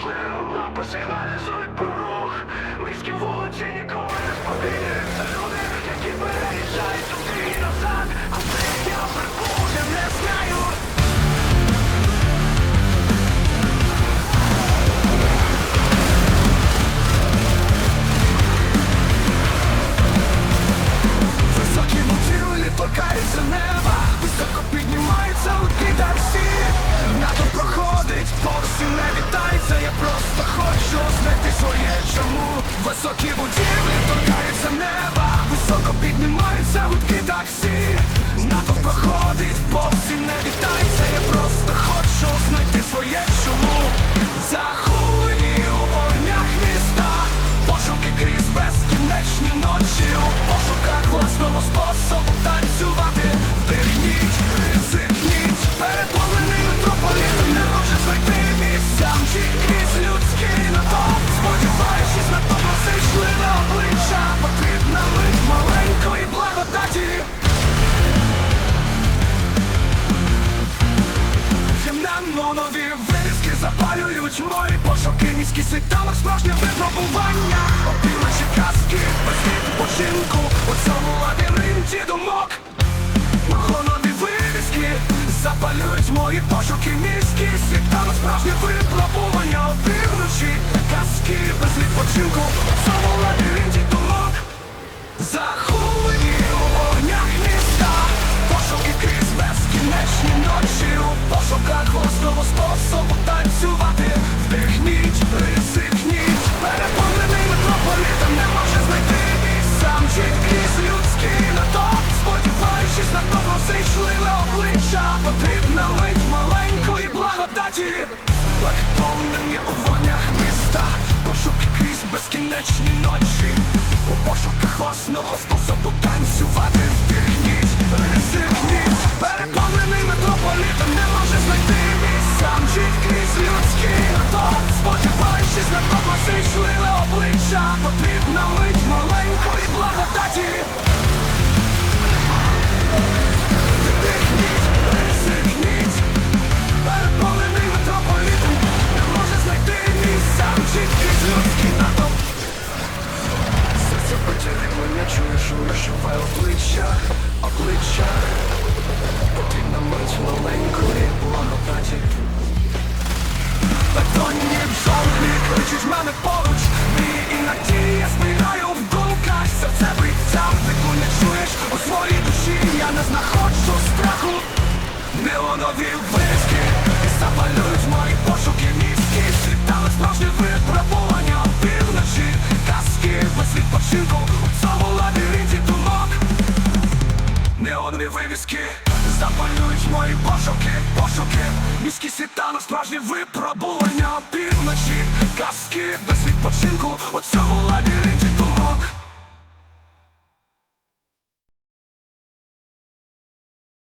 світлин Написи сигналізують про рух Міські вулиці ніколи не Це люди, які переїжджають туди і назад. Куди я прибув, не знаю. Високі мотиви торкаються неба. Високо піднімаються у проходить, не вітається Я просто хочу знайти своє чому Високі будівлі торкаються неба Високо піднімаються гудки таксі запалюють мої пошуки Низький світанок, справжнє випробування. Опівночі казки, без відпочинку У цьому лабіринті думок. Нові вирізки запалюють мої пошуки Міський світанок, справжнє випробування. Опівночі казки, без відпочинку У цьому лабіринті думок. Заховані у вогнях міста. Пошуки крізь безкінечні ночі. У пошуках благодаті Переповнені у вогнях міста Пошуки крізь безкінечні ночі У пошуках власного способу танцювати Вдихніть, ризикніть Переповнений метрополітом не може знайти місця Мчить крізь людський натовп Сподіваючись на того зійшливе обличчя Потрібна мить маленької благодаті чуєш, вишиває обличчя, обличчя Потрібна мить маленької благодаті Бетонні бджолки кличуть мене поруч Мрії і надії я спираю в думках Серце биття втеку не чуєш у своїй душі Я не знаходжу страху Неонові виски Запалюють мої пошуки Неонові Запалюють мої пошуки, пошуки. Міські світанок, справжні випробування. Півночі, казки без відпочинку. У цьому